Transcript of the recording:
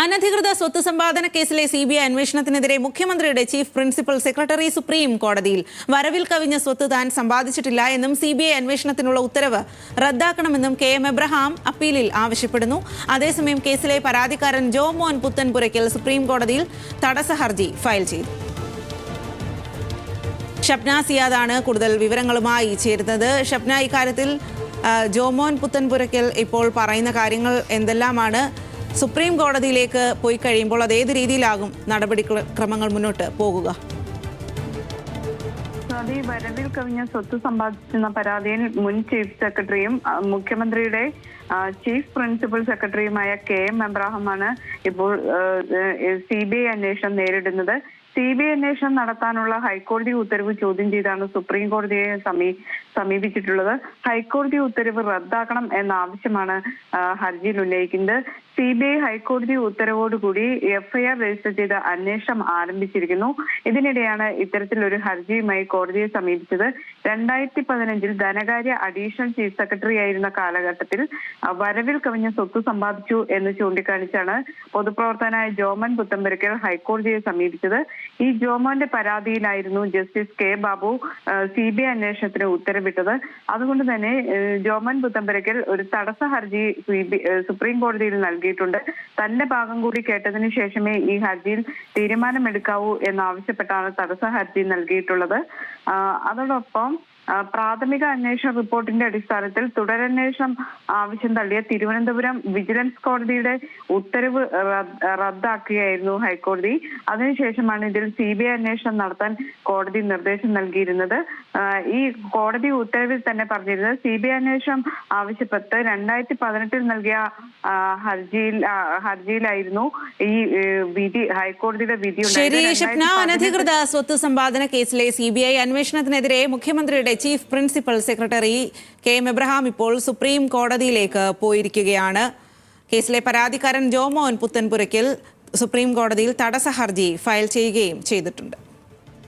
അനധികൃത സ്വത്ത് സമ്പാദന കേസിലെ സി ബി ഐ അന്വേഷണത്തിനെതിരെ മുഖ്യമന്ത്രിയുടെ ചീഫ് പ്രിൻസിപ്പൽ സെക്രട്ടറി സുപ്രീം കോടതിയിൽ വരവിൽ കവിഞ്ഞ സ്വത്ത് താൻ സമ്പാദിച്ചിട്ടില്ല എന്നും സി ബി ഐ അന്വേഷണത്തിനുള്ള ഉത്തരവ് റദ്ദാക്കണമെന്നും കെ എം എബ്രഹാം അപ്പീലിൽ ആവശ്യപ്പെടുന്നു. അതേസമയം കേസിലെ പരാതിക്കാരൻ ജോമോൻ പുത്തൻപുരയ്ക്കൽ സുപ്രീം കോടതിയിൽ തടസ്സ ഹർജി ഫയൽ ചെയ്തു. ഷപ്ന സിയാദാണ് കൂടുതൽ വിവരങ്ങളുമായി ചേരുന്നത്. ഷപ്ന ഇക്കാര്യത്തിൽ ജോമോൻ പുത്തൻപുരയ്ക്കൽ ഇപ്പോൾ പറയുന്ന കാര്യങ്ങൾ എന്തെല്ലാമാണ്? സുപ്രീം കോടതിയിലേക്ക് പോയി കഴിയുമ്പോൾ അത് ഏത് രീതിയിലാകും നടപടി ക്രമങ്ങൾ മുന്നോട്ട് പോകുക? വരവിൽ കവിഞ്ഞ സ്വത്ത് സമ്പാദിച്ചെന്ന പരാതിയിൽ മുൻ ചീഫ് സെക്രട്ടറിയും മുഖ്യമന്ത്രിയുടെ ചീഫ് പ്രിൻസിപ്പൽ സെക്രട്ടറിയുമായ കെ എം എബ്രാഹമാണ് ഇപ്പോൾ സി ബി ഐ അന്വേഷണം നേരിടുന്നത്. സി ബി ഐ അന്വേഷണം നടത്താനുള്ള ഹൈക്കോടതി ഉത്തരവ് ചോദ്യം ചെയ്താണ് സുപ്രീം കോടതിയെ സമീ സമീപിച്ചിട്ടുള്ളത്. ഹൈക്കോടതി ഉത്തരവ് റദ്ദാക്കണം എന്ന ആവശ്യമാണ് ഹർജിയിൽ ഉന്നയിക്കുന്നത്. സി ബി ഐ ഹൈക്കോടതി ഉത്തരവോടുകൂടി എഫ്ഐആർ രജിസ്റ്റർ ചെയ്ത അന്വേഷണം ആരംഭിച്ചിരിക്കുന്നു. ഇതിനിടെയാണ് ഇത്തരത്തിലൊരു ഹർജിയുമായി കോടതിയെ സമീപിച്ചത്. രണ്ടായിരത്തി പതിനഞ്ചിൽ ധനകാര്യ അഡീഷണൽ ചീഫ് സെക്രട്ടറി ആയിരുന്ന കാലഘട്ടത്തിൽ വരവിൽ കവിഞ്ഞ സ്വത്ത് സമ്പാദിച്ചു എന്ന് ചൂണ്ടിക്കാണിച്ചാണ് പൊതുപ്രവർത്തകനായ ജോമൻ പുത്തമ്പരക്കൽ ഹൈക്കോടതിയെ സമീപിച്ചത്. ഈ ജോമോന്റെ പരാതിയിലായിരുന്നു justice K Babu C B I അന്വേഷണത്തിന് ഉത്തരവിട്ടത്. അതുകൊണ്ട് തന്നെ ജോമൻ പുത്തമ്പരക്കൽ ഒരു തടസ്സ ഹർജി സുപ്രീം കോടതിയിൽ നൽകിയിട്ടുണ്ട്. തന്റെ ഭാഗം കൂടി കേട്ടതിന് ശേഷമേ ഈ ഹർജിയിൽ തീരുമാനമെടുക്കാവൂ എന്നാവശ്യപ്പെട്ടാണ് തടസ്സ ഹർജി നൽകിയിട്ടുള്ളത്. അതോടൊപ്പം പ്രാഥമിക അന്വേഷണ റിപ്പോർട്ടിന്റെ അടിസ്ഥാനത്തിൽ തുടരന്വേഷണം ആവശ്യം തള്ളിയ തിരുവനന്തപുരം വിജിലൻസ് കോടതിയുടെ ഉത്തരവ് റദ്ദാക്കുകയായിരുന്നു ഹൈക്കോടതി അതിനുശേഷമാണ് ഇതിൽ സി ബി ഐ അന്വേഷണം നടത്താൻ കോടതി നിർദ്ദേശം നൽകിയിരുന്നത് ഈ കോടതി ഉത്തരവിൽ തന്നെ പറഞ്ഞിരുന്നത് സി ബി ഐ അന്വേഷണം ആവശ്യപ്പെട്ട് രണ്ടായിരത്തി പതിനെട്ടിൽ നൽകിയ ഹർജിയിൽ ഹർജിയിലായിരുന്നു ഈ വിധി ഹൈക്കോടതിയുടെ വിധി ഉണ്ടായത്. ശരി ഷപ്ന 2018 അനധികൃത സ്വത്ത് സമ്പാദന കേസിലെ സി ബി ഐ അന്വേഷണത്തിനെതിരെ മുഖ്യമന്ത്രിയുടെ chief principal secretary K M Abraham ഇപ്പോൾ സുപ്രീം കോടതിയിലേക്ക് പോയിരിക്കുകയാണ്. കേസിലെ പരാതിക്കാരൻ ജോമോൻ പുത്തൻപുരയ്ക്കൽ സുപ്രീം കോടതിയിൽ തടസ്സ ഹർജി ഫയൽ ചെയ്യുകയും ചെയ്തിട്ടുണ്ട്.